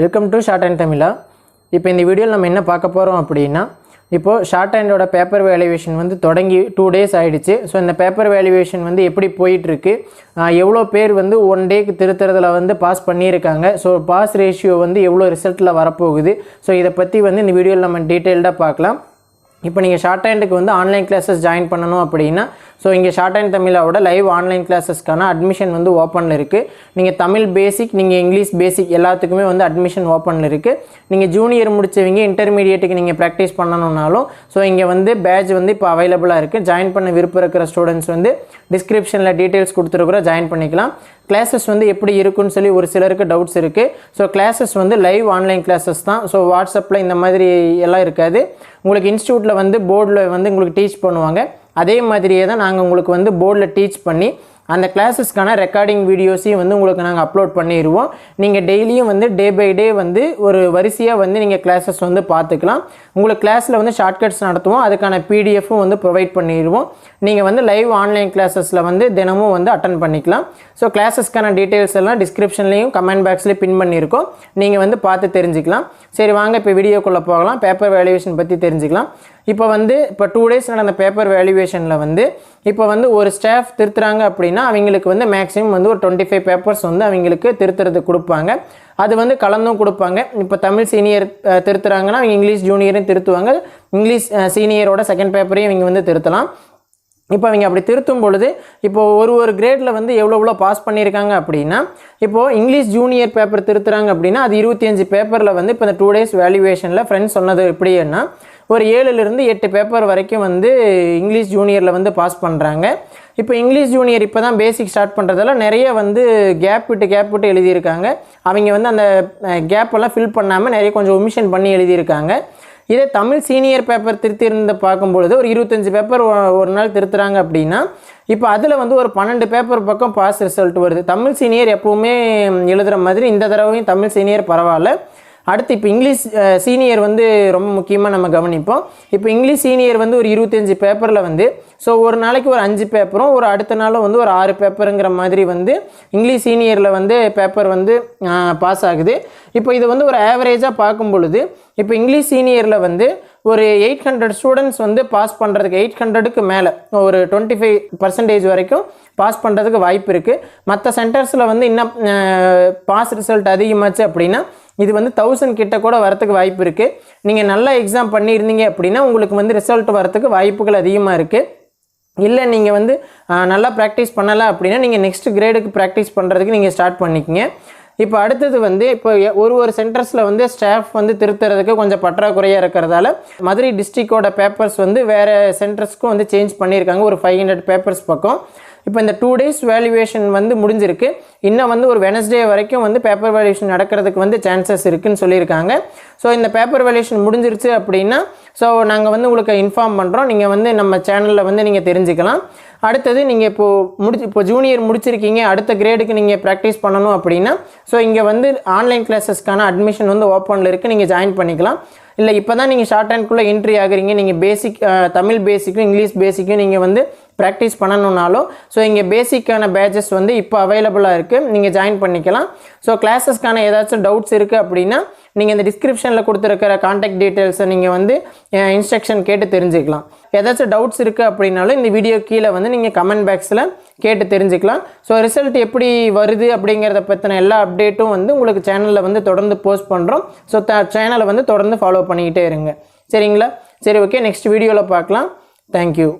Welcome to short and தமிழா இப்போ இந்த வீடியோவில் நம்ம என்ன பார்க்க போகிறோம் அப்படின்னா இப்போது ஷார்ட் ஹேண்டோட பேப்பர் வேல்யூவேஷன் வந்து தொடங்கி டூ டேஸ் ஆகிடுச்சு ஸோ இந்த பேப்பர் வேல்யூவேஷன் வந்து எப்படி போயிட்டுருக்கு? எவ்வளோ பேர் வந்து ஒன் டேக்கு திருத்துறதுல வந்து பாஸ் பண்ணியிருக்காங்க? ஸோ பாஸ் ரேஷியோ வந்து எவ்வளோ ரிசல்ட்டில் வரப்போகுது? ஸோ இதை பற்றி வந்து இந்த வீடியோவில் நம்ம டீட்டெயில்டாக பார்க்கலாம். இப்போ நீங்கள் ஷார்ட் ஹேண்டுக்கு வந்து ஆன்லைன் கிளாஸஸ் ஜாயின் பண்ணணும் அப்படின்னா ஸோ இங்கே ஷார்ட் அண்ட் தமிழோட லைவ் ஆன்லைன் கிளாஸஸ்க்கான அட்மிஷன் வந்து ஓப்பனில் இருக்குது நீங்கள் தமிழ் பேசிக் நீங்கள் இங்கிலீஷ் பேசிக் எல்லாத்துக்குமே வந்து அட்மிஷன் ஓப்பனில் இருக்குது நீங்கள் ஜூனியர் முடிச்சவங்க இன்டர்மீடியட்டுக்கு நீங்கள் ப்ராக்டிஸ் பண்ணணுன்னாலும் ஸோ இங்கே வந்து பேட்ச் வந்து இப்போ அவைலபிளாக இருக்குது ஜாயின் பண்ண விருப்பம் இருக்கிற ஸ்டூடெண்ட்ஸ் வந்து டிஸ்கிரிப்ஷனில் டீட்டெயில்ஸ் கொடுத்துருக்குற ஜாயின் பண்ணிக்கலாம். கிளாஸஸ் வந்து எப்படி இருக்குன்னு சொல்லி ஒரு சிலருக்கு டவுட்ஸ் இருக்குது ஸோ கிளாஸஸ் வந்து லைவ் ஆன்லைன் கிளாஸஸ் தான். ஸோ வாட்ஸ்அப்பில் இந்த மாதிரி எல்லாம் இருக்காது. உங்களுக்கு இன்ஸ்டியூட்டில் வந்து போர்டில் வந்து உங்களுக்கு டீச் பண்ணுவாங்க. அதே மாதிரியே தான் நாங்கள் உங்களுக்கு வந்து போர்டில் டீச் பண்ணி அந்த கிளாஸஸ்க்கான ரெக்கார்டிங் வீடியோஸையும் வந்து உங்களுக்கு நாங்கள் அப்லோட் பண்ணிடுவோம் நீங்கள் டெய்லியும் வந்து டே பை டே வந்து ஒரு வரிசையாக வந்து நீங்கள் கிளாஸஸ் வந்து பார்த்துக்கலாம். உங்களுக்கு கிளாஸில் வந்து ஷார்ட்கட்ஸ் நடத்துவோம். அதுக்கான பிடிஎஃப்பும் வந்து ப்ரொவைட் பண்ணிடுவோம் நீங்கள் வந்து லைவ் ஆன்லைன் கிளாஸஸில் வந்து தினமும் வந்து அட்டன் பண்ணிக்கலாம். ஸோ கிளாஸஸ்க்கான டீட்டெயில்ஸ் எல்லாம் டிஸ்கிரிப்ஷன்லேயும் கமெண்ட் பாக்ஸ்லேயும் பின் பண்ணியிருக்கோம் நீங்கள் வந்து பார்த்து தெரிஞ்சுக்கலாம். சரி வாங்க இப்போ வீடியோக்குள்ளே போகலாம். பேப்பர் வேல்யூவேஷன் பற்றி தெரிஞ்சுக்கலாம். இப்போ வந்து இப்போ டூ டேஸ் நடந்த பேப்பர் வேல்யூவேஷனில் வந்து இப்போ வந்து ஒரு ஸ்டாஃப் திருத்துறாங்க அப்படின்னா அவங்களுக்கு வந்து மேக்ஸிமம் வந்து ஒரு டுவெண்ட்டி ஃபைவ் பேப்பர்ஸ் வந்து அவங்களுக்கு திருத்துறது கொடுப்பாங்க. அது வந்து கலந்தும் கொடுப்பாங்க. இப்போ தமிழ் சீனியர் திருத்துறாங்கன்னா அவங்க இங்கிலீஷ் ஜூனியரையும் திருத்துவாங்க. இங்கிலீஷ் சீனியரோட செகண்ட் பேப்பரையும் இவங்க வந்து திருத்தலாம். இப்போ அவங்க அப்படி திருத்தும் பொழுது இப்போ ஒரு ஒரு கிரேடில் வந்து எவ்வளோ எவ்வளோ பாஸ் பண்ணியிருக்காங்க அப்படின்னா இப்போது இங்கிலீஷ் ஜூனியர் பேப்பர் திருத்துறாங்க அப்படின்னா அது இருபத்தி அஞ்சு பேப்பரில் வந்து இப்போ இந்த டூ டேஸ் வேல்யூவேஷனில் ஃப்ரெண்ட்ஸ் சொன்னது எப்படின்னா ஒரு ஏழுலேருந்து எட்டு பேப்பர் வரைக்கும் வந்து இங்கிலீஷ் ஜூனியரில் வந்து பாஸ் பண்ணுறாங்க இப்போ இங்கிலீஷ் ஜூனியர் இப்போ தான் பேசிக் ஸ்டார்ட் பண்ணுறதால நிறைய வந்து கேப் விட்டு கேப் விட்டு எழுதியிருக்காங்க. அவங்க வந்து அந்த கேப்பெல்லாம் ஃபில் பண்ணாமல் நிறைய கொஞ்சம் ஒமிஷன் பண்ணி எழுதியிருக்காங்க. இதே தமிழ் சீனியர் பேப்பர் திருத்திருந்த பார்க்கும்பொழுது ஒரு இருபத்தஞ்சி பேப்பர் ஒரு நாள் திருத்துறாங்க அப்படின்னா இப்போ அதில் வந்து ஒரு பன்னெண்டு பேப்பர் பக்கம் பாஸ் ரிசல்ட் வருது. தமிழ் சீனியர் எப்போவுமே எழுதுகிற மாதிரி இந்த தடவையும் தமிழ் சீனியர் பரவாயில்ல. அடுத்து இப்போ இங்கிலீஷ் சீனியர் வந்து ரொம்ப முக்கியமாக நம்ம கவனிப்போம். இப்போ இங்கிலீஷ் சீனியர் வந்து ஒரு இருபத்தஞ்சி பேப்பரில் வந்து ஸோ ஒரு நாளைக்கு ஒரு அஞ்சு பேப்பரும் ஒரு அடுத்த நாளும் வந்து ஒரு ஆறு பேப்பருங்கிற மாதிரி வந்து இங்கிலீஷ் சீனியரில் வந்து பேப்பர் வந்து பாஸ் ஆகுது. இப்போ இது வந்து ஒரு ஆவரேஜாக பார்க்கும் பொழுது இப்போ இங்கிலீஷ் சீனியரில் வந்து ஒரு எயிட் ஹண்ட்ரட் ஸ்டூடெண்ட்ஸ் வந்து பாஸ் பண்ணுறதுக்கு எயிட் ஹண்ட்ரடுக்கு மேலே ஒரு டுவெண்ட்டி ஃபைவ் பர்சன்டேஜ் வரைக்கும் பாஸ் பண்ணுறதுக்கு வாய்ப்பு இருக்குது மற்ற சென்டர்ஸில் வந்து இன்னும் பாஸ் ரிசல்ட் அதிகமாச்சு அப்படின்னா இது வந்து தௌசண்ட் கிட்ட கூட வரத்துக்கு வாய்ப்பு இருக்குது நீங்கள் நல்லா எக்ஸாம் பண்ணியிருந்தீங்க அப்படின்னா உங்களுக்கு வந்து ரிசல்ட் வரத்துக்கு வாய்ப்புகள் அதிகமாக இருக்குது இல்லை நீங்கள் வந்து நல்லா ப்ராக்டிஸ் பண்ணலை அப்படின்னா நீங்கள் நெக்ஸ்ட் கிரேடுக்கு ப்ராக்டிஸ் பண்ணுறதுக்கு நீங்கள் ஸ்டார்ட் பண்ணிக்கங்க. இப்போ அடுத்தது வந்து இப்போ ஒரு ஒரு சென்டர்ஸில் வந்து ஸ்டாஃப் வந்து திருத்துறதுக்கு கொஞ்சம் பற்றாக்குறையாக இருக்கிறதால மதுரை டிஸ்ட்ரிக்டோட பேப்பர்ஸ் வந்து வேறு சென்டர்ஸ்க்கும் வந்து சேஞ்ச் பண்ணியிருக்காங்க. ஒரு ஃபைவ் ஹண்ட்ரட் பேப்பர்ஸ் பக்கம். இப்போ இந்த டூ டேஸ் வேல்யூவேஷன் வந்து முடிஞ்சிருக்கு. இன்னும் வந்து ஒரு வெனஸ்டே வரைக்கும் வந்து பேப்பர் வேல்யூஷன் நடக்கிறதுக்கு வந்து சான்சஸ் இருக்குதுன்னு சொல்லியிருக்காங்க. ஸோ இந்த பேப்பர் வேல்யூஷன் முடிஞ்சிருச்சு அப்படின்னா ஸோ நாங்கள் வந்து உங்களுக்கு இன்ஃபார்ம் பண்ணுறோம் நீங்கள் வந்து நம்ம சேனலில் வந்து நீங்கள் தெரிஞ்சுக்கலாம். அடுத்தது நீங்கள் இப்போது முடிச்சு இப்போ ஜூனியர் முடிச்சிருக்கீங்க அடுத்த கிரேடுக்கு நீங்கள் ப்ராக்டிஸ் பண்ணணும் அப்படின்னா ஸோ இங்கே வந்து ஆன்லைன் கிளாஸஸ்க்கான அட்மிஷன் வந்து ஓப்பனில் இருக்குது நீங்கள் ஜாயின் பண்ணிக்கலாம். இல்லை இப்போ தான் நீங்கள் ஷார்ட் ஹேண்ட்குள்ளே என்ட்ரி ஆகுறீங்க. நீங்கள் பேசிக் தமிழ் பேசிக்கும் இங்கிலீஷ் பேசிக்கும் நீங்கள் வந்து ப்ராக்டிஸ் பண்ணணுன்னாலும் ஸோ இங்கே பேசிக்கான பேட்சஸ் வந்து இப்போ அவைலபிளாக இருக்குது நீங்கள் ஜாயின் பண்ணிக்கலாம். ஸோ கிளாஸஸ்க்கான ஏதாச்சும் டவுட்ஸ் இருக்குது அப்படின்னா நீங்கள் இந்த டிஸ்கிரிப்ஷனில் கொடுத்துருக்கிற காண்டாக்ட் டீட்டெயில்ஸை நீங்கள் வந்து இன்ஸ்ட்ரக்ஷன் கேட்டு தெரிஞ்சுக்கலாம். ஏதாச்சும் டவுட்ஸ் இருக்குது அப்படின்னாலும் இந்த வீடியோ கீழே வந்து நீங்கள் கமெண்ட் பாக்ஸில் கேட்டு தெரிஞ்சுக்கலாம். ஸோ ரிசல்ட் எப்படி வருது அப்படிங்கிறத பற்றின எல்லா அப்டேட்டும் வந்து உங்களுக்கு சேனலில் வந்து தொடர்ந்து போஸ்ட் பண்ணுறோம் ஸோ த சேனலை வந்து தொடர்ந்து ஃபாலோ பண்ணிக்கிட்டே இருங்க. சரிங்களா? சரி ஓகே நெக்ஸ்ட் வீடியோவில் பார்க்கலாம். தேங்க்யூ